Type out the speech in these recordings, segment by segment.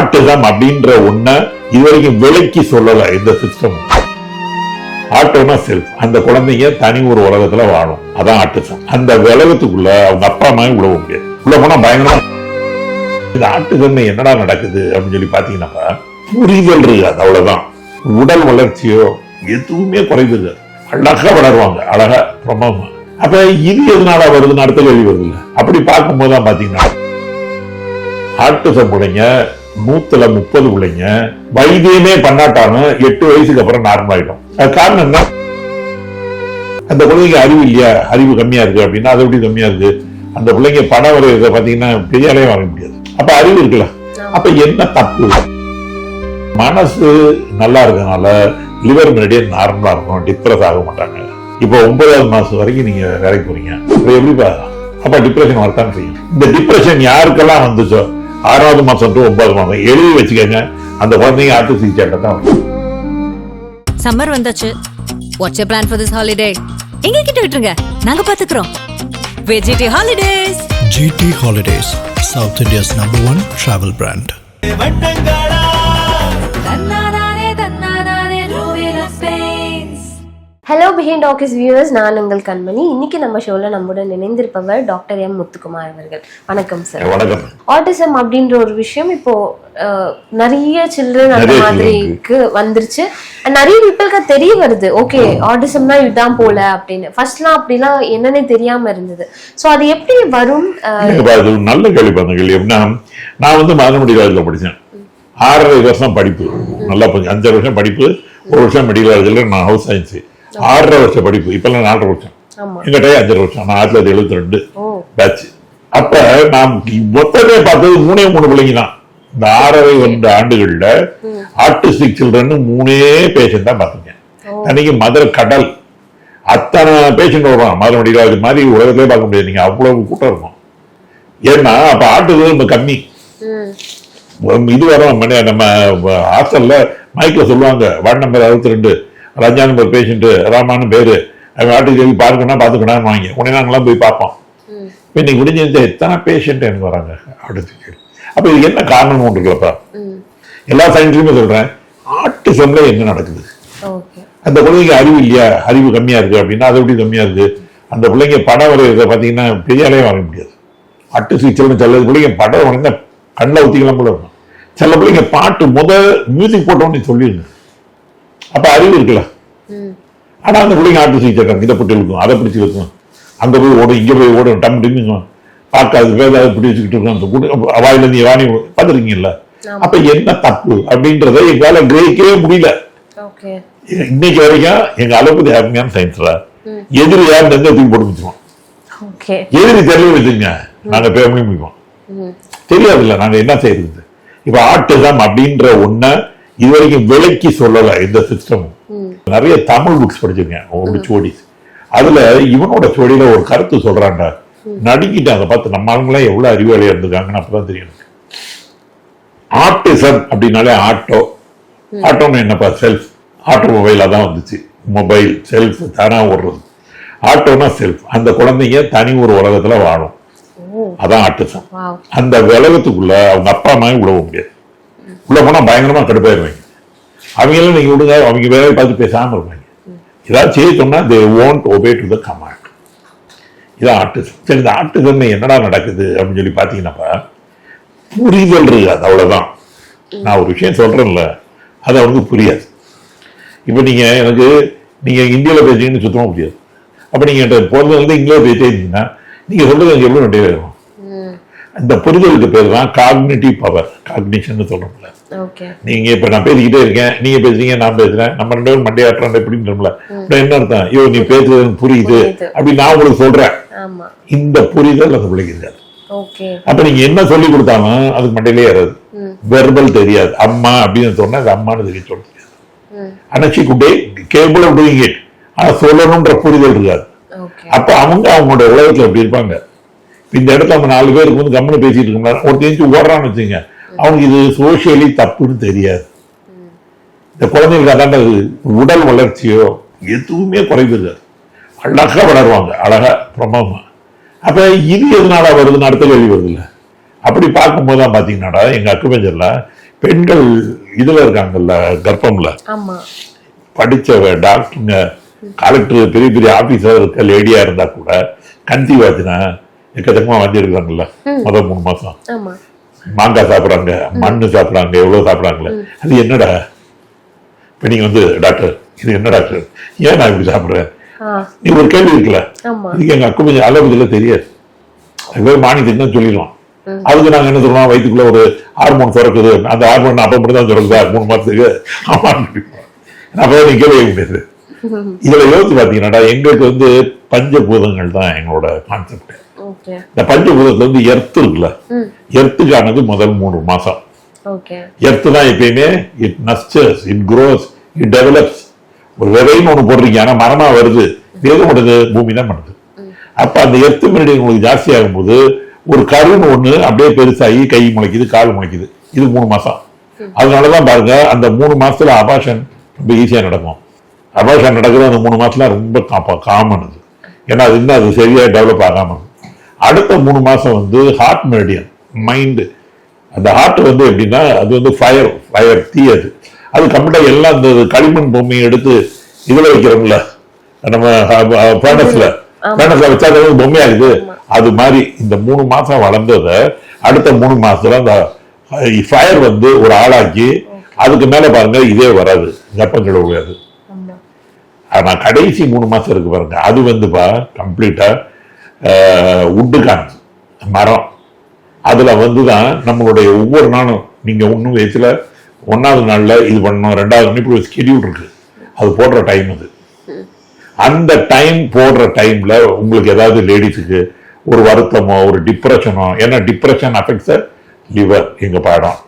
Autism அப்படின்ற ஒண்ண இதுவரைக்கும் விலைக்கு சொல்லல இந்த சிஸ்டம் ஆட்டோனா செல்ஃப் அந்த குழந்தைங்க தனி ஒரு உலகத்துல வாழும். அதான் ஆட்டிசம் அந்த உலகத்துக்குள்ள அவங்க அப்பா அம்மா உழவ முடியாது. உள்ள போனா பயங்கரமா இந்த ஆட்டுசம் என்னடா நடக்குது அப்படின்னு சொல்லி பாத்தீங்கன்னா புரிதல் இருக்காது அவ்வளவுதான். உடல் வளர்ச்சியோ எதுவுமே குறைவு இருக்காது அழகா வளருவாங்க அழகா பிரம்மமா அப்ப இது எதனால வருதுன்னு அடுத்த கேள்வி வருது இல்லை அப்படி பார்க்கும்போது தான் பாத்தீங்கன்னா ஆட்டிசம் பிள்ளைங்க நூத்துல முப்பது பிள்ளைங்க வைத்தியமே பண்ணாட்டாலும் எட்டு வயசுக்கு அப்புறம் நார்மல் ஆயிடும். அது காரணம் என்ன? அந்த குழந்தைங்க அறிவு இல்லையா? அறிவு கம்மியா இருக்கு அப்படின்னா அதை எப்படி கம்மியா இருக்கு? அந்த பிள்ளைங்க பணம் வரைகிறத பாத்தீங்கன்னா பெரியாலே வாங்க முடியாது. அப்ப அறிவு இருக்குல்ல? அப்ப என்ன தப்பு? மனசு நல்லா இருக்கனால லிவர் முன்னாடியே நார்மலா இருக்கும் டிப்ரெஸ் ஆக மாட்டாங்க. இப்போ ஒன்பதாவது மாசம் வரைக்கும் நீங்க வேலைக்கு போறீங்க. அப்ப எப்படி அப்ப டிப்ரெஷன் வரத்தான் செய்யும். இந்த டிப்ரெஷன் யாருக்கெல்லாம் வந்துச்சோ? ஆறாவது மாசம் டு ஒன்பதாவது மாசம் எழுதி வச்சுக்கோங்க. அந்த குழந்தைங்க ஆட்டு சிகிச்சை தான் சம்மர் வந்தாச்சு. What's plan for this holiday எங்க கிட்ட விட்டுருங்க. நாங்க பாத்துக்கிறோம். வெஜிடி holidays GT Holidays, South India's number one travel brand. Hello behind talkers viewers நான் உங்கள் கண்மணி. இன்னைக்கு நம்ம ஷோல நம்முடன் இணைந்திருப்பவர் டாக்டர் எம் முத்துக்குமார் அவர்கள். வணக்கம் சார் வணக்கம். ஆட்டிசம் அப்படின்ற ஒரு விஷயம் இப்போ நிறைய சில்ட்ரன் அந்த மாதிரிக்கு வந்துருச்சு. நிறைய பீப்புளுக்கு தெரிய வருது. ஓகே ஆட்டிசம்னா இதுதான் போல அப்படின்னு. ஃபர்ஸ்ட்லாம் அப்படிலாம் என்னன்னே தெரியாம இருந்தது. சோ அது எப்படி வரும்? நல்ல கேள்வி பண்ண கேள்வி எப்படின்னா நான் வந்து மதனமுடி காலேஜில் படித்தேன். ஆறரை வருஷம் படிப்பு. நல்லா அஞ்சரை வருஷம் படிப்பு ஒரு வருஷம் மெடிக்கல் காலேஜில் நான் ஹவுஸ் சயின்ஸ் ஆறரை வருஷம் படிப்பு. இப்பெல்லாம் நாலரை வருஷம். எங்கிட்டே அஞ்சரை வருஷம். நான் ஆயிரத்தி தொள்ளாயிரத்தி எழுபத்தி ரெண்டு பேட்ச் அப்ப நாம் மொத்தமே பார்த்தது மூணே மூணு பிள்ளைங்க தான் இந்த ஆறரை ரெண்டு ஆண்டுகள்ல ஆர்டிஸ்டிக் சில்ட்ரன் மூணே பேஷண்ட் தான் பார்த்துங்க. அன்னைக்கு மதுரை கடல். அத்தனை பேஷண்ட் வருவான். மதுரை மெடிக்கல் காலேஜ் மாதிரி உலகத்திலே பார்க்க முடியாது. நீங்க அவ்வளவு கூட்டம் இருக்கும். ஏன்னா அப்ப ஆட்டுறது ரொம்ப கம்மி. இது வரும். நம்ம ஹாஸ்டல்ல மைக்ல சொல்லுவாங்க. வார்டு நம்பர் அறுபத்தி ரெண்டு. ரஞ்சா நம்பர் பேஷண்ட் ராமான்னு பேரு. அவன் ஆட்டுக்கு சொல்லி பார்க்கணும் பார்த்துக்கணும் வாங்கி. உடனே நாங்களாம் போய் பார்ப்போம். இப்போ இன்னைக்கு முடிஞ்ச எத்தனை பேஷண்ட் எனக்கு வராங்க? அடுத்து அப்ப இது என்ன காரணம் ஒன்று இருக்குல்லப்பா எல்லா சயின்ஸ்லையுமே சொல்றேன். ஆட்டிசம்ல என்ன நடக்குது? அந்த குழந்தைங்க அறிவு இல்லையா? அறிவு கம்மியா இருக்கு அப்படின்னா அதை எப்படி கம்மியா இருக்கு? அந்த பிள்ளைங்க படம் வரைகிறத பார்த்தீங்கன்னா பெரியாலே வாங்க முடியாது. அட்டு சிகிச்சைன்னு சில பிள்ளைங்க படம் வரைந்தா கண்ணில் ஊற்றிக்கலாம் கூட இருக்கும். சில பிள்ளைங்க பாட்டு முத மியூசிக் போட்டோன்னு சொல்லிடுங்க. அப்ப அறிவு இருக்குல்ல. ஆனா அந்த பிள்ளைங்க ஆட்டு சிகிச்சை இருக்காங்க இதை போட்டு இழுக்கும் அதை பிடிச்சி இழுக்கும் அங்க போய் ஓடும் இங்க போய் ஓடும் டம் டிம்முங்க பார்க்காது வேலை அதை பிடி வச்சுக்கிட்டு இருக்கும் அந்த கூட்டு வாயில இருந்து வாணி பார்த்துருக்கீங்கல்ல அப்ப என்ன தப்பு அப்படின்றத எங்களால கிரகிக்கவே முடியல. இன்னைக்கு வரைக்கும் எங்க அலோபதி அருமையான சயின்ஸ்ல எதிரி யார் நெஞ்ச தூக்கி போட்டு வச்சுருவோம் ஓகே. எதிரி தெரியல வச்சுங்க நாங்க பேரமையும் முடிப்போம் ம். தெரியாது இல்ல நாங்க என்ன செய்யறது? இப்ப ஆட்டிசம் அப்படின்ற ஒண்ண இதுவரைக்கும் விலைக்கு சொல்லல இந்த சிஸ்டம் நிறைய தமிழ் புக்ஸ் படிச்சிருக்கேன் ஒரு சோடி அதுல இவனோட சோடியில ஒரு கருத்து சொல்றாங்க. நடுங்கிட்டாங்க பார்த்து நம்ம ஆளுங்களாம் எவ்வளவு அறிவாளியா இருந்திருக்காங்கன்னு அப்பதான் தெரியும். ஆட்டிசம் அப்படின்னாலே ஆட்டோ ஆட்டோன்னு என்னப்பா? செல்ஃப் ஆட்டோமொபைலா தான் வந்துச்சு. மொபைல் செல்ஃப் தானா ஓடுறது. ஆட்டோனா செல்ஃப் அந்த குழந்தைங்க தனி ஒரு உலகத்துல வாழும். அதான் ஆட்டிசம் அந்த உலகத்துக்குள்ள அவங்க அப்பா அம்மா உழவ முடியாது உள்ள போனால் பயங்கரமாக கடுப்பாயிருவாங்க. அவங்களாம் நீங்கள் விடுங்க அவங்க வேலையை பார்த்து பேசாமல் இருப்பாங்க. ஏதாவது செய்ய சொன்னால் they won't obey to the command இதான் ஆட்டு சரி இந்த ஆட்டிசம் என்னடா நடக்குது அப்படின்னு சொல்லி பாத்தீங்கன்னாப்பா புரிதல் இருக்காது அவ்வளோதான் நான் ஒரு விஷயம் சொல்றேன்ல அது அவனுக்கு புரியாது. இப்போ நீங்கள் எனக்கு நீங்கள் இந்தியாவில் பேசுறீங்கன்னு சுத்தமாக புரியாது. அப்போ நீங்கள் என்கிட்ட பிறந்ததுல இருந்து பேசிட்டே இருந்தீங்கன்னா நீங்கள் சொல்கிறது எனக்கு எவ்வளோ நிறைய வரும் இந்த புரிதலுக்கு பேர் தான் காக்னிட்டிவ் பவர் காக்னிஷன் சொல்றோம்ல. ஓகே நீங்க இப்ப நான் பேசிக்கிட்டே இருக்கேன் நீங்க பேசுறீங்க நான் பேசுறேன் நம்ம ரெண்டு பேரும் மண்டையாட்டுறோம் எப்படின்றோம்ல என்ன அர்த்தம்? ஐயோ நீ பேசுறது புரியுது. புரியுது. அப்படி நான் உங்களுக்கு சொல்றேன். இந்த புரிதல் அந்த பிள்ளைக்கு இருக்காது அப்ப நீங்க என்ன சொல்லி கொடுத்தாலும் அதுக்கு மண்டையிலே ஏறாது. வெர்பல் தெரியாது. அம்மா அப்படின்னு சொன்னா அது அம்மான்னு தெரிய சொல்ல தெரியாது ம். ஆனா she could capable of doing it ஆனா சொல்லணும்ன்ற புரிதல் இருக்காது. அப்ப அவங்க அவங்களோட உலகத்துல எப்படி இருப்பாங்க. இந்த இடத்துல அவங்க நாலு பேருக்கு வந்து கம்முன்னு பேசிட்டு இருக்கோம்னா ஒரு தெரிஞ்சு ஓடுறான்னு வச்சுங்க அவங்க இது சோசியலி தப்புன்னு தெரியாது. இந்த குழந்தைங்களுக்கு அதாண்ட உடல் வளர்ச்சியோ எதுவுமே குறைவு இருக்காது அழகா வளருவாங்க. அழகா பிரம்மமா. அப்ப இது எதனால வருதுன்னு அடுத்த கேள்வி வருது இல்ல? அப்படி பார்க்கும்போது தான் பாத்தீங்கன்னா எங்க அக்குபஞ்சர்ல பெண்கள் இதுல இருக்காங்கல்ல கர்ப்பம்ல. ஆமா. படிச்ச டாக்டருங்க கலெக்டர் பெரிய பெரிய ஆபீசர் இருக்க லேடியா இருந்தா கூட கன்சீவ் ஆச்சுன்னா எக்கச்சக்கமா வந்து எடுக்கிறாங்கல்ல முதல் மூணு மாசம். மாங்காய் சாப்பிடுறாங்க மண்ணு சாப்பிடுறாங்க எவ்வளவு சாப்பிடுறாங்களே. அது என்னடா? இப்ப நீங்க வந்து டாக்டர் இது என்ன டாக்டர்? ஏன் நான் இப்படி சாப்பிடுறேன்? நீ ஒரு கேள்வி இருக்குல்ல. இதுக்கு எங்க அக்கு கொஞ்சம் அலோபதியில தெரியாது. அதுவே மானியத்துக்கு தான் சொல்லிடுவோம் அதுக்கு நாங்க என்ன சொல்லுவோம் வயிற்றுக்குள்ள ஒரு ஹார்மோன் சுரக்குது. அந்த ஹார்மோன் அப்ப மட்டும் தான் சுரக்குதா மூணு மாசத்துக்கு. ஆமான்னு அப்பதான் நீ கேள்வி முடியாது இதுல யோசிச்சு பாத்தீங்கன்னா எங்களுக்கு வந்து பஞ்சபூதங்கள் தான் எங்களோட கான்செப்ட் இந்த பஞ்சபூதத்துல வந்து எர்த்து இருக்குல்ல? எர்த்துக்கானது முதல் மூணு மாசம். எர்த்து தான் எப்பயுமே it nurtures it grows it develops ஒரு விதைன்னு ஒண்ணு போடுறீங்க ஆனா மரமா வருது. எது பண்ணுது பூமி தான் பண்ணுது அப்ப அந்த எர்த்து மெரிடியன் உங்களுக்கு ஜாஸ்தி ஆகும்போது ஒரு கருன்னு ஒண்ணு அப்படியே பெருசாகி கை முளைக்குது கால் முளைக்குது. இது மூணு மாசம். அதனாலதான் பாருங்க அந்த மூணு மாசத்துல அபாஷன் ரொம்ப ஈஸியா நடக்கும். அபாஷன் நடக்கிறது அந்த மூணு மாசத்துல ரொம்ப காமன் அது. ஏன்னா அது இன்னும் அது சரியா டெவலப் ஆகாம இருக்கு. அடுத்த மூணு மாசம் வந்து ஹார்ட் மெரிடியன் மைண்டு அந்த ஹார்ட் வந்து எப்படின்னா அது வந்து ஃபயர் ஃபயர் தீ அது. அது கம்ப்ளீட்டா எல்லாம் இந்த களிமண் பொம்மையை எடுத்து இதுல வைக்கிறோம்ல. நம்ம பேனஸ்ல பேனஸ்ல வச்சா அது பொம்மையாகுது அது மாதிரி இந்த மூணு மாசம் வளர்ந்ததை அடுத்த மூணு மாசத்துல அந்த ஃபயர் வந்து ஒரு ஆளாக்கி அதுக்கு மேல பாருங்க இதே வராது. கப்பங்கள் விடாது ஆமா. ஆனா கடைசி மூணு மாசம் இருக்கு பாருங்க. அது வந்துப்பா உட்டுக்கான் மரம். அதுல வந்து தான் நம்மளுடைய ஒவ்வொரு நாளும் நீங்க ஒன்றும் வயசுல ஒன்னாவது நாள்ல இது பண்ணணும் ரெண்டாவது மணி இப்படி ஒரு ஸ்கெடியூல் இருக்கு. அது போடுற டைம் அது. அந்த டைம் போடுற டைம்ல உங்களுக்கு ஏதாவது லேடிஸுக்கு ஒரு வருத்தமோ ஒரு டிப்ரெஷனோ ஏன்னா டிப்ரெஷன் அஃபெக்ட்ஸ் லிவர் எங்க பாடம்.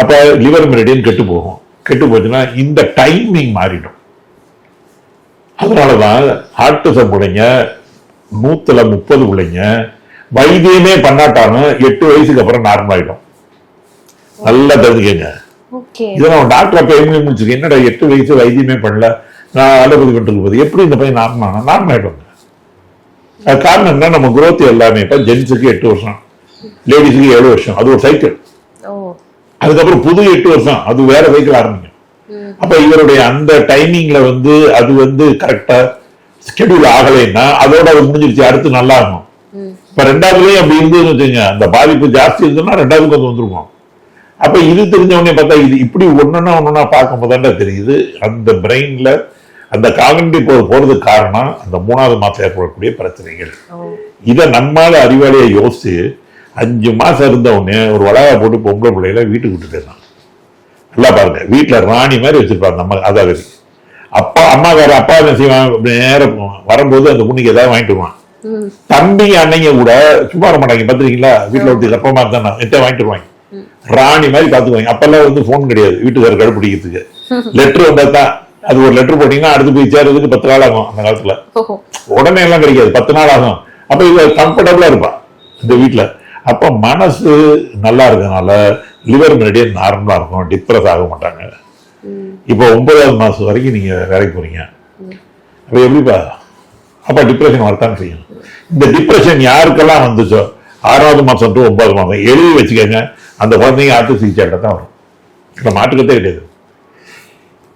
அப்ப லிவர் மெரிடியன் கெட்டு போகும். கெட்டு போச்சுன்னா இந்த டைமிங் மாறிடும். அதனாலதான் ஆர்டிசம் பிள்ளைங்க நூத்துல முப்பது பிள்ளைங்க வைத்தியமே பண்ணாட்டாலும் எட்டு வயசுக்கு அப்புறம் நார்மல் ஆயிடும். நல்லா தெரிஞ்சுக்கங்க. இதெல்லாம் டாக்டர் அப்ப எம்எல்ஏ முடிச்சிருக்கேன் என்னடா எட்டு வயசு வைத்தியமே பண்ணல? நான் அலோபதி பண்ணிட்டு போது எப்படி இந்த பையன் நார்மல் ஆனா? நார்மல் ஆயிடுவாங்க. அது காரணம் என்ன நம்ம growth எல்லாமே இப்ப ஜென்ஸுக்கு எட்டு வருஷம் லேடிஸுக்கு ஏழு வருஷம். அது ஒரு சைக்கிள் அதுக்கப்புறம் புது எட்டு வருஷம். அது வேற சைக்கிள் ஆரம்பிக்கும். அப்ப இவருடைய அந்த டைமிங்ல வந்து அது வந்து கரெக்டா ஸ்கெடியூல் ஆகலைன்னா அதோட அது முடிஞ்சிருச்சு அடுத்து நல்லா இருக்கும் இப்ப ரெண்டாவதுலயும் அப்படி இருந்ததுன்னு வச்சுங்க அந்த பாதிப்பு ஜாஸ்தி இருந்ததுன்னா ரெண்டாவதுக்கு அது வந்துருக்கும் அப்ப இது தெரிஞ்ச உடனே பார்த்தா இது இப்படி ஒண்ணுன்னா ஒண்ணுன்னா பார்க்கும்போது தான்டா தெரியுது. அந்த பிரெயின்ல அந்த காகனிட்டி போ போறதுக்கு காரணம் அந்த மூணாவது மாசம் ஏற்படக்கூடிய பிரச்சனைகள். இதை நம்மால அறிவாளியை யோசிச்சு அஞ்சு மாசம் இருந்த உடனே ஒரு வளையா போட்டு பொம்பளை பிள்ளைகளை வீட்டுக்கு விட்டு போயிடலாம் நல்லா பாருங்க வீட்டுல ராணி மாதிரி வச்சிருப்பாங்க நம்ம அதாவது அப்பா அம்மாக்கார அப்பா என்ன செய்வான் இப்படி நேரா போவான். வரும்போது அந்த பொண்ணுக்கு ஏதாவது வாங்கிட்டு வருவான். ம். தம்பிங்க அன்னைங்க கூட சும்மா வர மாட்டாங்க. பாத்துருக்கீங்களா வீட்டுல விட்டு கப்பமா இருந்தா எத்த வாங்கிட்டு வருவாங்க. ராணி மாதிரி பாத்துக்குவாங்க அப்பெல்லாம் வந்து போன் கிடையாது. வீட்டுக்காரர் கடுப்பிடிக்கிறதுக்கு லெட்டர் வந்தா தான் அது ஒரு லெட்டர் போட்டீங்கன்னா அடுத்து போய் சேர்றதுக்கு பத்து நாள் ஆகும் அந்த காலத்துல. உடனே எல்லாம் கிடைக்காது. பத்து நாள் ஆகும். அப்ப இவ கம்ஃபர்டபுளா இருப்பா. இந்த வீட்ல. அப்ப மனசு நல்லா இருக்கனால லிவர் மெரிடியன் நார்மலா இருக்கும். டிப்ரெஸ் ஆக மாட்டாங்க. இப்போ ஒன்பதாவது மாசம் வரைக்கும் நீங்க வேலைக்கு போறீங்க. அப்ப எப்படிப்பா? அப்போ டிப்ரெஷன் வரத்தான் செய்யும். இந்த டிப்ரெஷன் யாருக்கெல்லாம் வந்துச்சோ ஆறாவது மாசம் டு ஒன்பது மாதம் எழுதி வச்சுக்கோங்க. அந்த குழந்தைங்க ஆட்டு சிகிச்சை தான் வரும். இந்த மாற்றுக்கத்தே கிடையாது.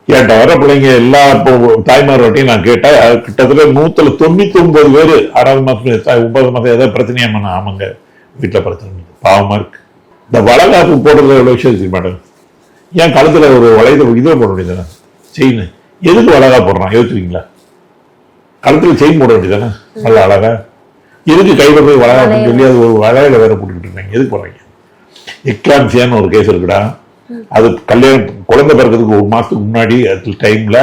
என்கிட்ட வர பிள்ளைங்க எல்லா இப்போ தாய்மார்கிட்டையும் நான் கேட்டேன் கிட்டத்தட்ட நூத்துல தொண்ணூத்தி ஒன்பது பேர் ஆறாவது மாசம் ஒன்பது மாதம் ஏதாவது பிரச்சனையா பண்ண ஆமாங்க வீட்டுல பிரச்சனை பாவமாக இருக்குது இந்த வளகாப்பு போடுறது எவ்வளோ விஷயம் மேடம்? ஏன் கழுத்துல ஒரு வளையத இதை போட வேண்டியதானே செயின் எதுக்கு வளகா போடுறான்? யோசிச்சுவீங்களா கழுத்துல செயின் போட வேண்டியதானே நல்ல அழகா. எதுக்கு கையில போய் வளகா அப்படின்னு சொல்லி அது ஒரு வளையல வேற போட்டுக்கிட்டு இருக்காங்க. எதுக்கு போடுறாங்க? எக்லாம்சியான்னு ஒரு கேஸ் இருக்குடா. அது கல்யாணம் குழந்தை பிறக்கிறதுக்கு ஒரு மாசத்துக்கு முன்னாடி அது டைம்ல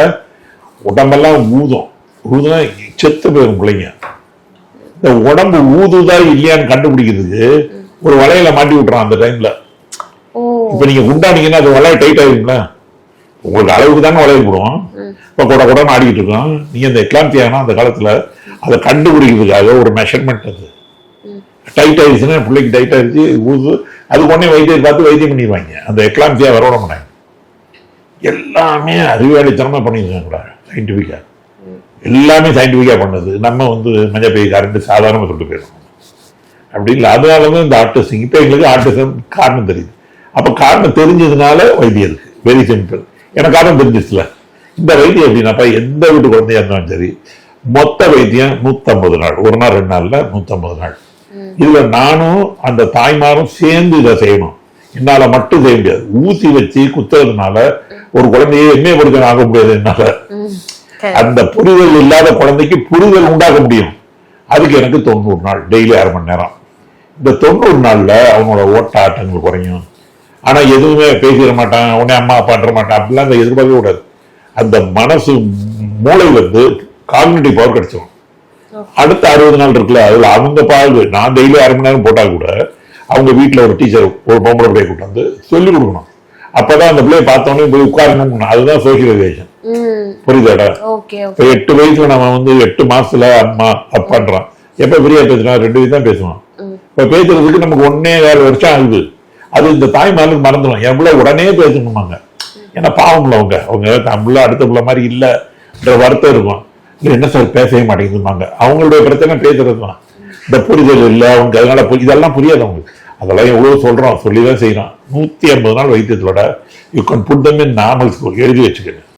உடம்பெல்லாம் ஊதும். ஊதுனா செத்து போயிடும் பிள்ளைங்க. இந்த உடம்பு ஊதுதா இல்லையான்னு கண்டுபிடிக்கிறதுக்கு ஒரு வளையல மாட்டி விட்டுறான் அந்த டைம்ல இப்ப நீங்க குண்டானீங்கன்னா அது வளைய டைட் ஆகுங்களா உங்களுக்கு அளவுக்கு தானே வளையல் போடுவோம். இப்ப கூட கூட ஆடிக்கிட்டு இருக்கோம். நீங்க இந்த எக்லாம்பியானா அந்த காலத்துல அதை கண்டுபிடிக்கிறதுக்காக ஒரு மெஷர்மெண்ட் அது. டைட் ஆயிடுச்சுன்னா பிள்ளைக்கு டைட் ஆயிடுச்சு ஊது. அது உடனே வைத்தியர் பார்த்து வைத்தியம் பண்ணிடுவாங்க. அந்த எக்லாம்பியா வர மாட்டாங்க. எல்லாமே அறிவாளித்தனமா பண்ணியிருக்காங்கடா சயின்டிஃபிக்கா எல்லாமே சயின்டிஃபிக்கா பண்ணது. நம்ம வந்து மஞ்சள் பை கரண்ட் சாதாரணமாக சொல்லிட்டு போயிடும் அப்படி இல்லை அதனால தான் இந்த ஆர்டிசம் இப்போ எங்களுக்கு ஆர்டிசம் காரணம் தெரியுது. அப்ப காரணம் தெரிஞ்சதுனால வைத்தியம் இருக்கு. வெரி சிம்பிள் எனக்கு காரணம் தெரிஞ்சிச்சுல. இந்த வைத்தியம் எப்படின்னாப்பா எந்த வீட்டு குழந்தையா இருந்தாலும் சரி மொத்த வைத்தியம் நூத்தம்பது நாள். ஒரு நாள் ரெண்டு நாள்ல நூத்தம்பது நாள். இதுல நானும் அந்த தாய்மாரும் சேர்ந்து இதை செய்யணும். என்னால மட்டும் செய்ய முடியாது. ஊசி வச்சு குத்துறதுனால ஒரு குழந்தையை எம்ஏ படிக்க ஆக முடியாது என்னால. அந்த புரிதல் இல்லாத குழந்தைக்கு புரிதல் உண்டாக்க முடியும். அதுக்கு எனக்கு தொண்ணூறு நாள். டெய்லி அரை மணி நேரம். இந்த தொண்ணூறு நாள்ல அவனோட ஓட்ட ஆட்டங்கள் குறையும். ஆனா எதுவுமே பேசிட மாட்டான் உடனே அம்மா அப்பான்ற மாட்டான் அப்படிலாம் அந்த எதிர்பார்க்கவே கூடாது. அந்த மனசு மூளையில இருந்து காக்னிட்டிவ் பவர் கிடைச்சிடும் அடுத்த அறுபது நாள் இருக்குல்ல அதுல அவங்க பால் நான் டெய்லி அரை மணி நேரம் போட்டா கூட அவங்க வீட்டுல ஒரு டீச்சர் ஒரு பொம்பளை பிள்ளைய கூட்டு வந்து சொல்லி கொடுக்கணும். அப்பதான் அந்த பிள்ளைய பார்த்தோன்னே போய் உட்காரணும் அதுதான் சோசியலைசேஷன் புரியுதாடா? இப்ப எட்டு வயசுல நம்ம வந்து எட்டு மாசத்துல அம்மா அப்பான்றான். எப்ப ஃப்ரீயா பேசுறான் ரெண்டு வயசு தான் பேசுவான். இப்ப பேசுறதுக்கு நமக்கு ஒன்னே ஏழு வருஷம் ஆகுது. அது இந்த தாய்மார்களுக்கு மறந்துடும். என் பிள்ளை உடனே பேசணுமாங்க. ஏன்னா பாவம்ல அவங்க. அவங்க தன் பிள்ளை அடுத்த பிள்ளை மாதிரி இல்லைன்ற வருத்தம் இருக்கும். இல்லை என்ன சார் பேசவே மாட்டேங்குதுமாங்க அவங்களுடைய பிரச்சனை பேசுறது தான். இந்த புரிதல் இல்லை அவங்க அதனால இதெல்லாம் புரியாது அவங்களுக்கு. அதெல்லாம் எவ்வளோ சொல்கிறோம் சொல்லி தான் செய்கிறோம் நூற்றி ஐம்பது நாள் வைத்தியத்தோட you can put them in normal school எழுதி வச்சுக்கணும்